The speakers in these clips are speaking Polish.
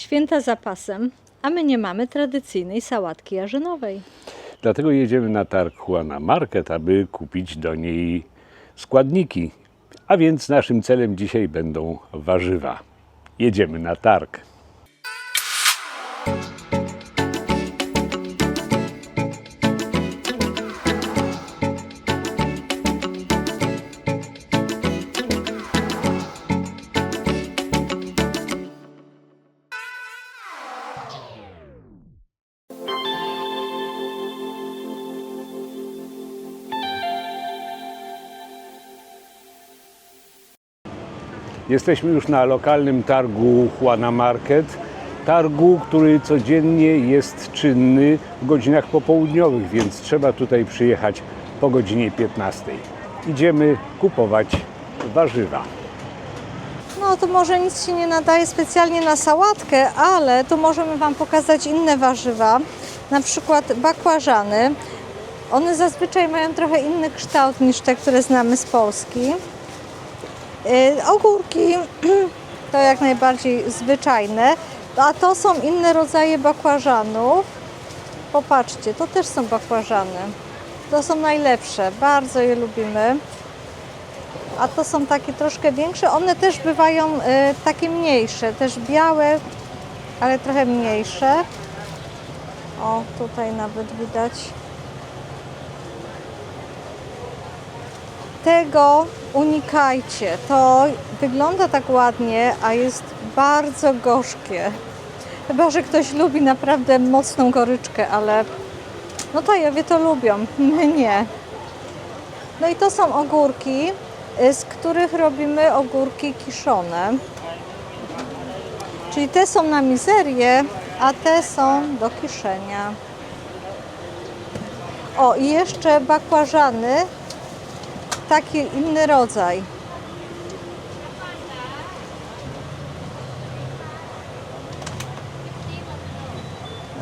Święta zapasem, a my nie mamy tradycyjnej sałatki jarzynowej. Dlatego jedziemy na targ Juana Market, aby kupić do niej składniki. A więc naszym celem dzisiaj będą warzywa. Jedziemy na targ. Jesteśmy już na lokalnym targu Juana Market. Targu, który codziennie jest czynny w godzinach popołudniowych, więc trzeba tutaj przyjechać po godzinie 15. Idziemy kupować warzywa. No to może nic się nie nadaje specjalnie na sałatkę, ale tu możemy Wam pokazać inne warzywa, na przykład bakłażany. One zazwyczaj mają trochę inny kształt niż te, które znamy z Polski. Yy, ogórki to jak najbardziej zwyczajne, a to są inne rodzaje bakłażanów. Popatrzcie, to też są bakłażany. To są najlepsze, bardzo je lubimy a to są takie troszkę większe. One też bywają y, takie mniejsze, też białe, ale trochę mniejsze. O, tutaj nawet widać. Tego unikajcie. To wygląda tak ładnie, a jest bardzo gorzkie. Chyba, że ktoś lubi naprawdę mocną goryczkę, ale no Tajowie to lubią, my nie. No i to są ogórki, y, z których robimy ogórki kiszone. Czyli te są na mizerię, a te są do kiszenia. O, i jeszcze bakłażany, taki inny rodzaj.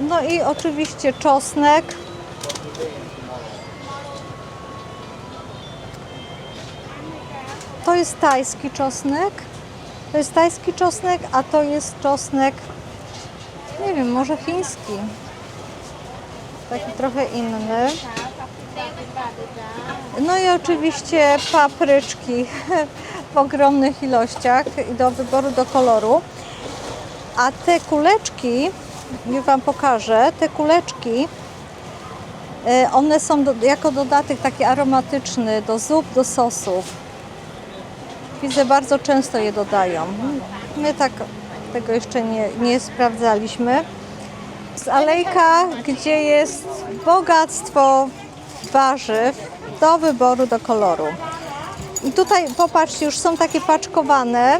No i oczywiście czosnek. To jest tajski czosnek. To jest tajski czosnek, a to jest czosnek, nie wiem, może chiński. Taki trochę inny. No i oczywiście papryczki w ogromnych ilościach i do wyboru do koloru. A te kuleczki, już Wam pokażę, te kuleczki, e, one są do, jako dodatek taki aromatyczny do zup, do sosów. Widzę, bardzo często je dodają. My tak tego jeszcze nie, nie sprawdzaliśmy. Z alejka, gdzie jest bogactwo warzyw do wyboru, do koloru. I tutaj popatrzcie, już są takie paczkowane.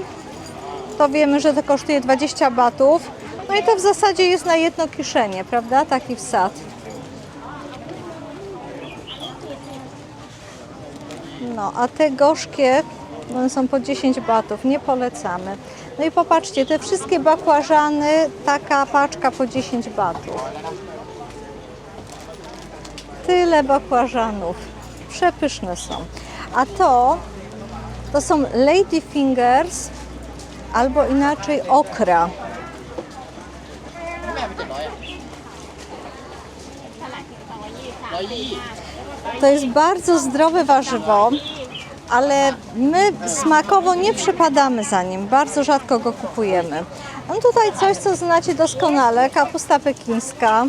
To wiemy, że to kosztuje 20 batów. No i to w zasadzie jest na jedno kieszenie, prawda? Taki wsad. No, a te gorzkie, one są po 10 batów, nie polecamy. No i popatrzcie, te wszystkie bakłażany, taka paczka po 10 batów. Tyle bakłażanów. Przepyszne są. A to, to są lady fingers, albo inaczej okra. To jest bardzo zdrowe warzywo, ale my smakowo nie przypadamy za nim, bardzo rzadko go kupujemy. Mam tutaj coś, co znacie doskonale, kapusta pekińska.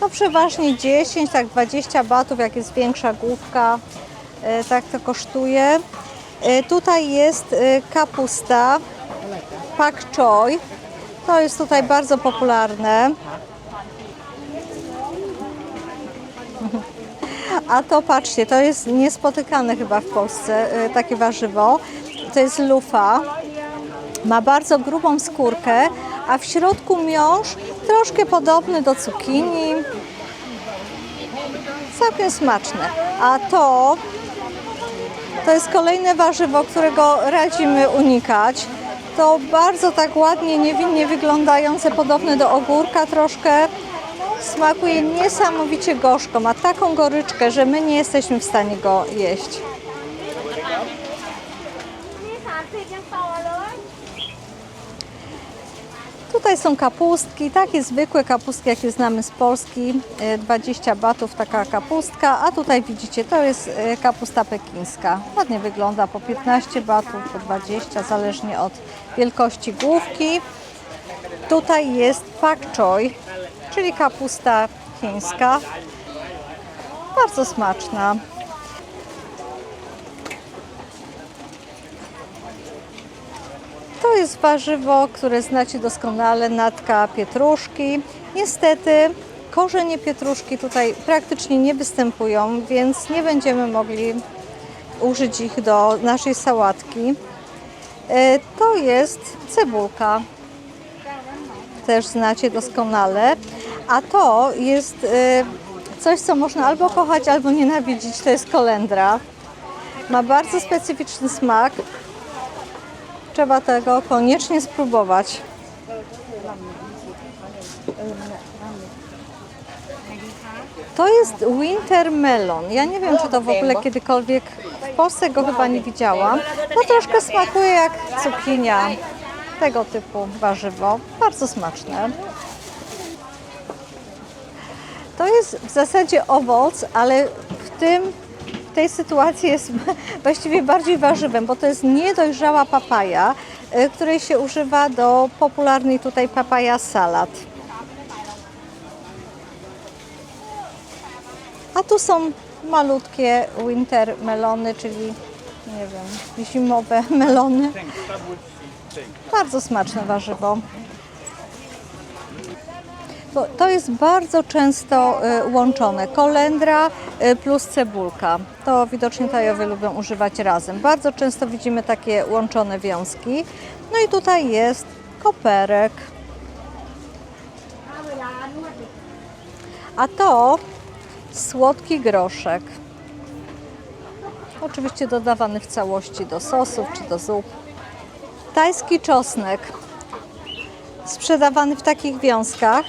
To przeważnie 10, tak 20 batów, jak jest większa główka, e, tak to kosztuje. E, Tutaj jest e, kapusta pak choi. To jest tutaj bardzo popularne. A to patrzcie, to jest niespotykane chyba w Polsce, takie warzywo. To jest lufa. Ma bardzo grubą skórkę, a w środku miąższ troszkę podobny do cukinii. Całkiem smaczne. A to, to jest kolejne warzywo, którego radzimy unikać. To bardzo tak ładnie, niewinnie wyglądające, podobne do ogórka troszkę. Smakuje niesamowicie gorzko, ma taką goryczkę, że my nie jesteśmy w stanie go jeść. Tutaj są kapustki, takie zwykłe kapustki, jakie znamy z Polski. E, 20 batów taka kapustka, a tutaj widzicie, to jest e, kapusta pekińska. Ładnie wygląda, po 15 batów, po 20, zależnie od wielkości główki. Tutaj jest pak choi, czyli kapusta chińska. Bardzo smaczna. To jest warzywo, które znacie doskonale, natka pietruszki. Niestety korzenie pietruszki tutaj praktycznie nie występują, więc nie będziemy mogli użyć ich do naszej sałatki. E, To jest cebulka, też znacie doskonale, a to jest e, coś, co można albo kochać, albo nienawidzić, to jest kolendra. Ma bardzo specyficzny smak, Trzeba tego koniecznie spróbować. To jest winter melon. Ja nie wiem, czy to w ogóle kiedykolwiek w Polsce go chyba nie widziałam. No troszkę smakuje jak cukinia. Tego typu warzywo. Bardzo smaczne. To jest w zasadzie owoc, ale w tym tej sytuacji jest właściwie bardziej warzywem, bo to jest niedojrzała papaja, y, której się używa do popularnej tutaj papaja salad. A tu są malutkie winter melony, czyli nie wiem, zimowe melony. Bardzo smaczne warzywo. To, jest bardzo często y, łączone. Kolendra y, plus cebulka. To widocznie Tajowie lubią używać razem. Bardzo często widzimy takie łączone wiązki. No i tutaj jest koperek. A to słodki groszek. Oczywiście dodawany w całości do sosów czy do zup. Tajski czosnek sprzedawany w takich wiązkach.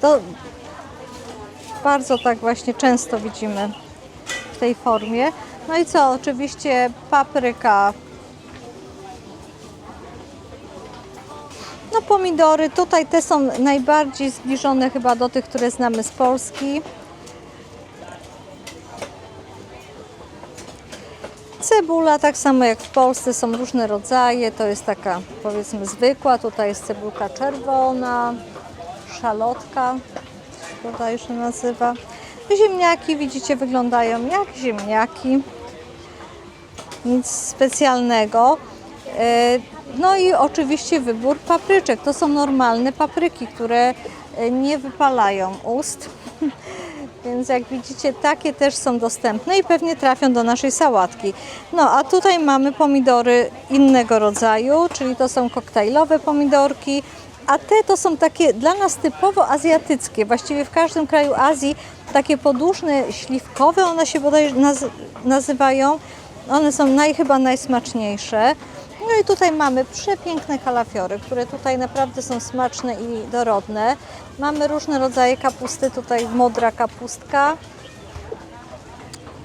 To bardzo tak właśnie często widzimy w tej formie. No i co? Oczywiście papryka. No pomidory, tutaj te są najbardziej zbliżone chyba do tych, które znamy z Polski. Cebula, tak samo jak w Polsce, są różne rodzaje. To jest taka powiedzmy zwykła, tutaj jest cebulka czerwona, szalotka, tutaj się nazywa. Ziemniaki, widzicie, wyglądają jak ziemniaki. Nic specjalnego. E, No i oczywiście wybór papryczek. To są normalne papryki, które e, nie wypalają ust. Więc jak widzicie, takie też są dostępne i pewnie trafią do naszej sałatki. No a tutaj mamy pomidory innego rodzaju, czyli to są koktajlowe pomidorki, a te to są takie dla nas typowo azjatyckie. Właściwie w każdym kraju Azji takie podłużne, śliwkowe, one się bodaj naz- nazywają. One są naj, chyba najsmaczniejsze. No i tutaj mamy przepiękne kalafiory, które tutaj naprawdę są smaczne i dorodne. Mamy różne rodzaje kapusty, tutaj modra kapustka.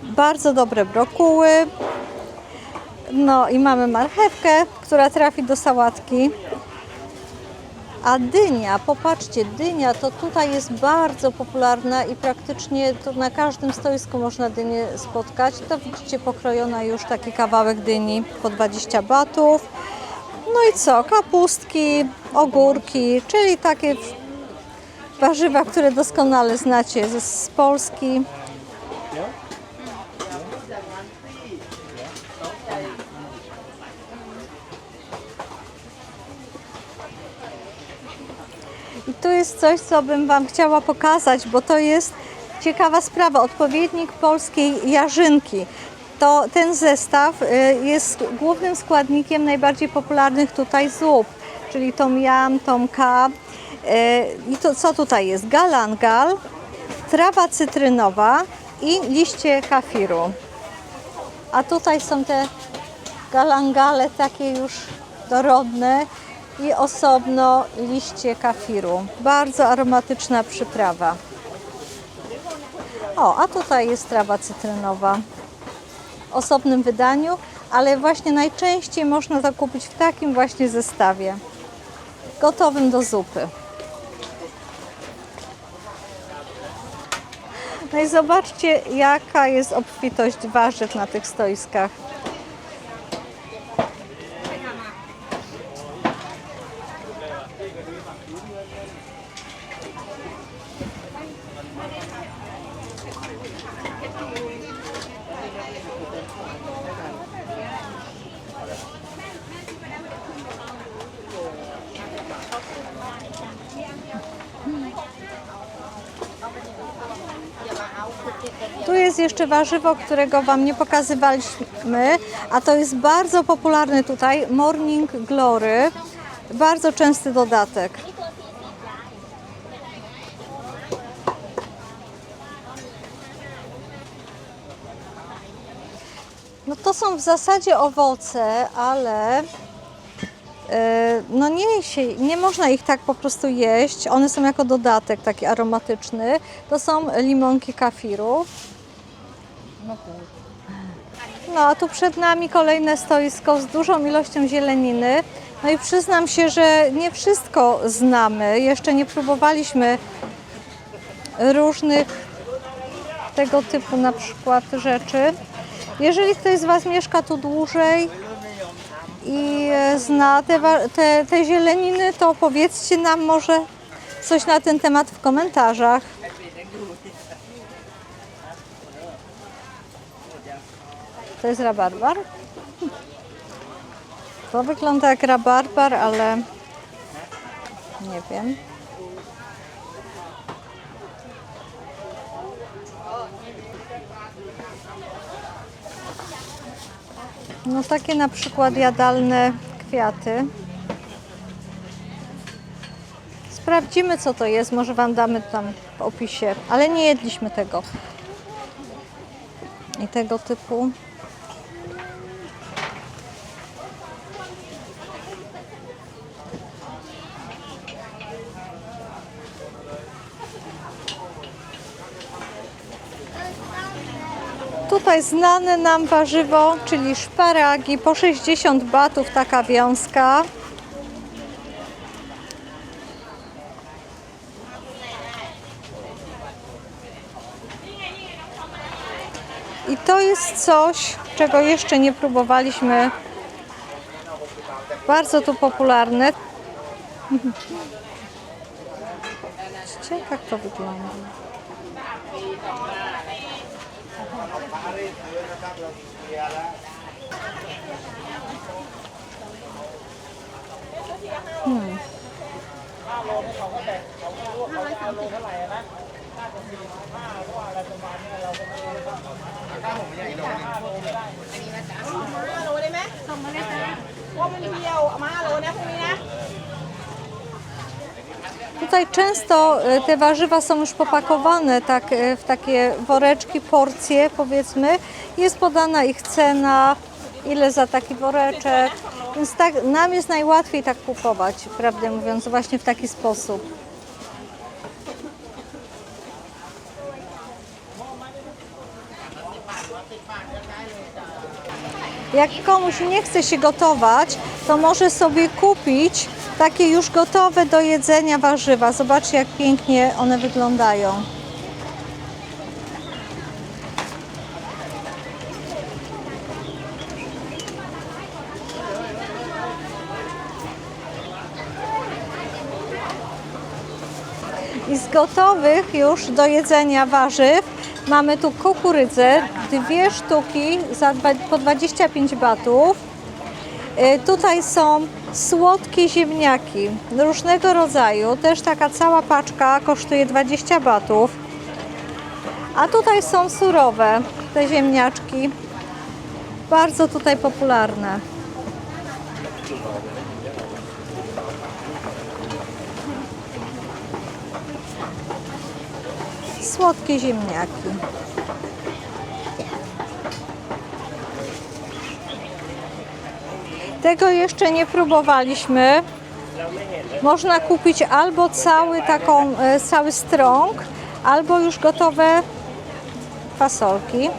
Bardzo dobre brokuły. No i mamy marchewkę, która trafi do sałatki. A dynia, popatrzcie, dynia to tutaj jest bardzo popularna i praktycznie to na każdym stoisku można dynię spotkać. To widzicie pokrojona już taki kawałek dyni po 20 batów. No i co? Kapustki, ogórki, czyli takie warzywa, które doskonale znacie z, Polski. Tu jest coś, co bym Wam chciała pokazać, bo to jest ciekawa sprawa. Odpowiednik polskiej jarzynki. To ten zestaw y, jest głównym składnikiem najbardziej popularnych tutaj zup, czyli tom yam, tom ka. Y, I to co tutaj jest? Galangal, trawa cytrynowa i liście kafiru. A tutaj są te galangale takie już dorodne i osobno liście kafiru. Bardzo aromatyczna przyprawa. O, a tutaj jest trawa cytrynowa w osobnym wydaniu, ale właśnie najczęściej można to kupić w takim właśnie zestawie. gotowym do zupy. No i zobaczcie, jaka jest obfitość warzyw na tych stoiskach. Tu jest jeszcze warzywo, którego Wam nie pokazywaliśmy, a to jest bardzo popularny tutaj Morning Glory. Bardzo częsty dodatek. No to są w zasadzie owoce, ale e, no nie, się, nie można ich tak po prostu jeść. One są jako dodatek taki aromatyczny. To są limonki kafiru. No a tu przed nami kolejne stoisko z dużą ilością zieleniny. No i przyznam się, że nie wszystko znamy. Jeszcze nie próbowaliśmy różnych tego typu na przykład rzeczy. Jeżeli ktoś z Was mieszka tu dłużej i e, zna te, te, te zieleniny, to powiedzcie nam może coś na ten temat w komentarzach. To jest rabarbar. To wygląda jak rabarbar, ale nie wiem. No takie na przykład jadalne kwiaty. Sprawdzimy co to jest, może Wam damy tam w opisie, ale nie jedliśmy tego. I tego typu. Tutaj znane nam warzywo, czyli szparagi, po 60 batów taka wiązka. I to jest coś, czego jeszcze nie próbowaliśmy. Bardzo tu popularne. Zobaczcie, jak to wygląda. ลียร์แล้วอืมห้าโลนี่เขาก็แบ่งเขาก็รวบเขาจะเอาโลเท่าไหร่นะน่าจะสี่สิบห้าเพราะว่าอะไรประมาณนี้เราก็ไม่รู้ว่าถ้าผมใหญ่โลนึงห้าโลไม่ได้อันนี้มาจ้าห้าโลได้ไหมส่งมาเลยจ้าว่ามันเดียวเอามาห้าโลนะพรุ่งนี้นะ Tutaj często y, te warzywa są już popakowane tak, y, w takie woreczki, porcje powiedzmy. Jest podana ich cena, ile za taki woreczek. Więc tak, nam jest najłatwiej tak kupować, prawdę mówiąc, właśnie w taki sposób. Jak komuś nie chce się gotować, to może sobie kupić takie już gotowe do jedzenia warzywa. Zobaczcie, jak pięknie one wyglądają. I z gotowych już do jedzenia warzyw mamy tu kukurydzę, dwie sztuki za po 25 batów. Y, Tutaj są słodkie ziemniaki różnego rodzaju, też taka cała paczka kosztuje 20 batów. A tutaj są surowe te ziemniaczki, bardzo tutaj popularne. Słodkie ziemniaki. Tego jeszcze nie próbowaliśmy. Można kupić albo cały taką, e, cały strąg, albo już gotowe fasolki.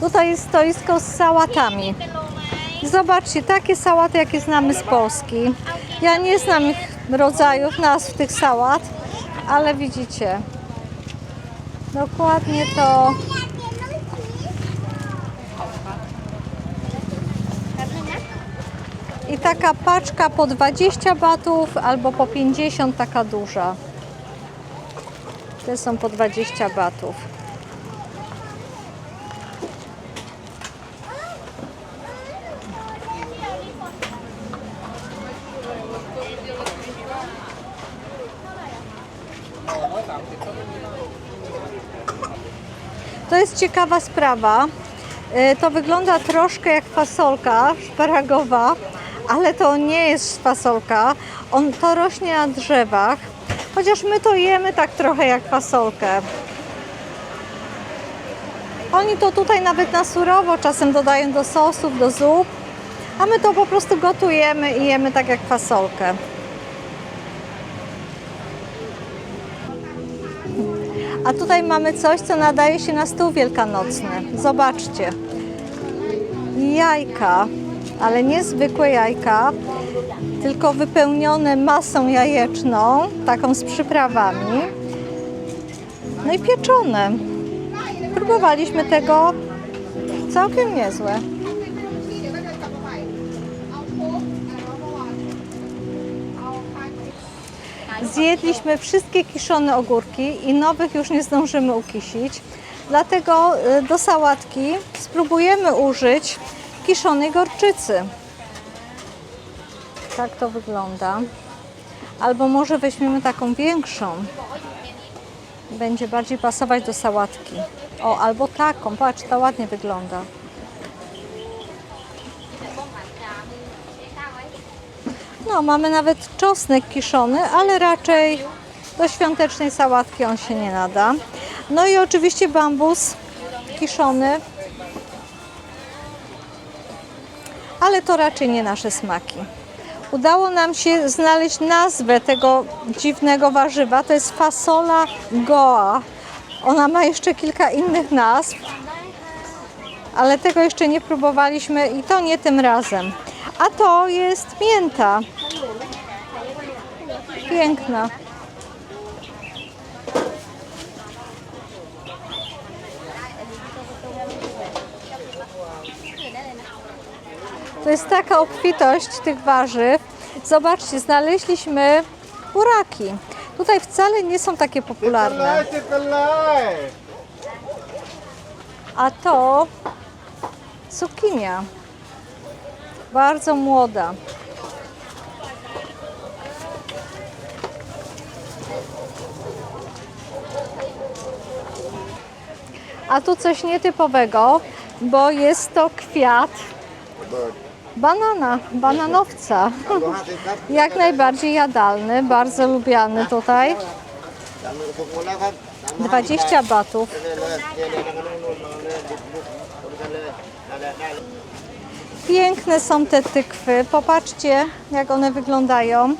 Tutaj jest stoisko z sałatami. Zobaczcie, takie sałaty, jakie znamy z Polski. Ja nie znam ich rodzajów, nazw tych sałat, ale widzicie. Dokładnie to. I taka paczka po 20 batów albo po 50 taka duża. Te są po 20 batów. To jest ciekawa sprawa. Y, To wygląda troszkę jak fasolka szparagowa, ale to nie jest fasolka. On to rośnie na drzewach, chociaż my to jemy tak trochę jak fasolkę. Oni to tutaj nawet na surowo czasem dodają do sosów, do zup, a my to po prostu gotujemy i jemy tak jak fasolkę. A tutaj mamy coś, co nadaje się na stół wielkanocny. Zobaczcie. Jajka, ale nie zwykłe jajka, tylko wypełnione masą jajeczną, taką z przyprawami. No i pieczone. Próbowaliśmy tego całkiem niezłe. Zjedliśmy wszystkie kiszone ogórki i nowych już nie zdążymy ukisić. Dlatego y, do sałatki spróbujemy użyć kiszonej gorczycy. Tak to wygląda. Albo może weźmiemy taką większą. Będzie bardziej pasować do sałatki. O, albo taką. Patrz, ta ładnie wygląda. No, mamy nawet czosnek kiszony, ale raczej do świątecznej sałatki on się nie nada. No i oczywiście bambus kiszony, ale to raczej nie nasze smaki. Udało nam się znaleźć nazwę tego dziwnego warzywa. To jest fasola goa. Ona ma jeszcze kilka innych nazw, ale tego jeszcze nie próbowaliśmy i to nie tym razem. A to jest mięta. Piękna. To jest taka obfitość tych warzyw. Zobaczcie, znaleźliśmy buraki. Tutaj wcale nie są takie popularne. A to cukinia. Bardzo młoda. A tu coś nietypowego, bo jest to kwiat banana, bananowca. Jak najbardziej jadalny, bardzo lubiany tutaj. 20 batów. Piękne są te tykwy. Popatrzcie, jak one wyglądają.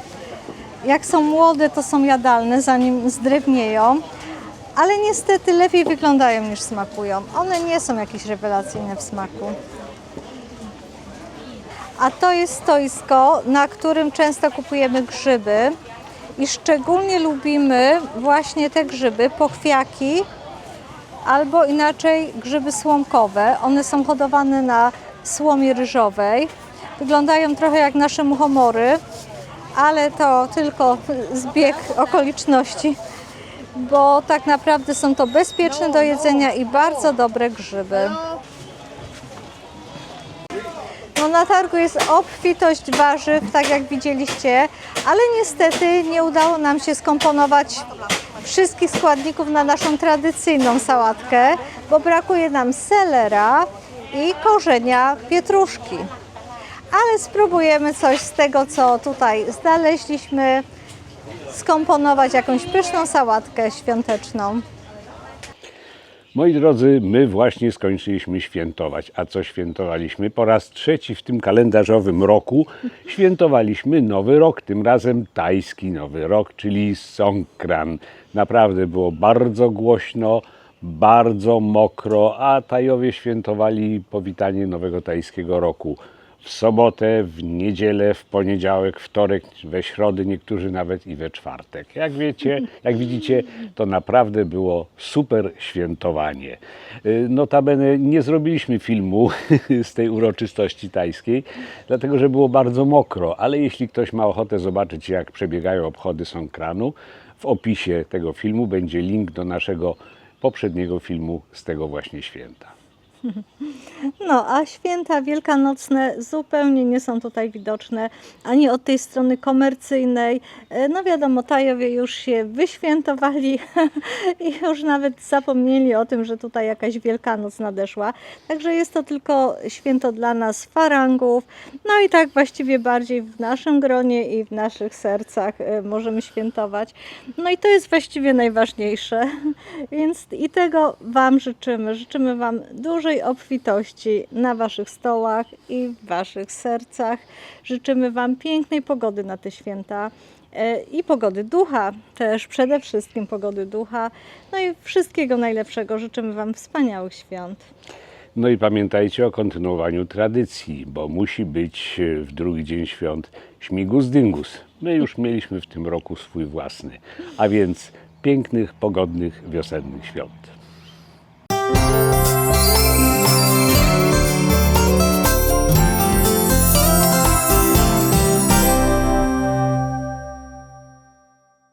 Jak są młode, to są jadalne, zanim zdrewnieją. Ale niestety lepiej wyglądają niż smakują. One nie są jakieś rewelacyjne w smaku. A to jest stoisko, na którym często kupujemy grzyby. I szczególnie lubimy właśnie te grzyby, pochwiaki, albo inaczej grzyby słomkowe. One są hodowane na słomie ryżowej. Wyglądają trochę jak nasze muchomory, ale to tylko zbieg okoliczności, bo tak naprawdę są to bezpieczne do jedzenia i bardzo dobre grzyby. No na targu jest obfitość warzyw, tak jak widzieliście, ale niestety nie udało nam się skomponować wszystkich składników na naszą tradycyjną sałatkę, bo brakuje nam selera i korzenia pietruszki. Ale spróbujemy coś z tego, co tutaj znaleźliśmy, skomponować jakąś pyszną sałatkę świąteczną. Moi drodzy, my właśnie skończyliśmy świętować. A co świętowaliśmy? Po raz trzeci w tym kalendarzowym roku świętowaliśmy Nowy Rok, tym razem tajski Nowy Rok, czyli Songkran. Naprawdę było bardzo głośno, bardzo mokro, a Tajowie świętowali powitanie nowego tajskiego roku. W sobotę, w niedzielę, w poniedziałek, wtorek, we środę, niektórzy nawet i we czwartek. Jak wiecie, jak widzicie, to naprawdę było super świętowanie. Y, Notabene nie zrobiliśmy filmu z tej uroczystości tajskiej, dlatego że było bardzo mokro, ale jeśli ktoś ma ochotę zobaczyć, jak przebiegają obchody Songkranu, w opisie tego filmu będzie link do naszego poprzedniego filmu z tego właśnie święta. No, a święta wielkanocne zupełnie nie są tutaj widoczne ani od tej strony komercyjnej. E, No wiadomo, Tajowie już się wyświętowali i już nawet zapomnieli o tym, że tutaj jakaś Wielkanoc nadeszła. Także jest to tylko święto dla nas farangów. No i tak właściwie bardziej w naszym gronie i w naszych sercach e, możemy świętować. No i to jest właściwie najważniejsze. Więc i tego Wam życzymy. Życzymy Wam dużej obfitości na Waszych stołach i w Waszych sercach. Życzymy Wam pięknej pogody na te święta e, i pogody ducha, też przede wszystkim pogody ducha. No i wszystkiego najlepszego. Życzymy Wam wspaniałych świąt. No i pamiętajcie o kontynuowaniu tradycji, bo musi być e, w drugi dzień świąt śmigus dyngus. My już mieliśmy w tym roku swój własny, a więc pięknych, pogodnych, wiosennych świąt.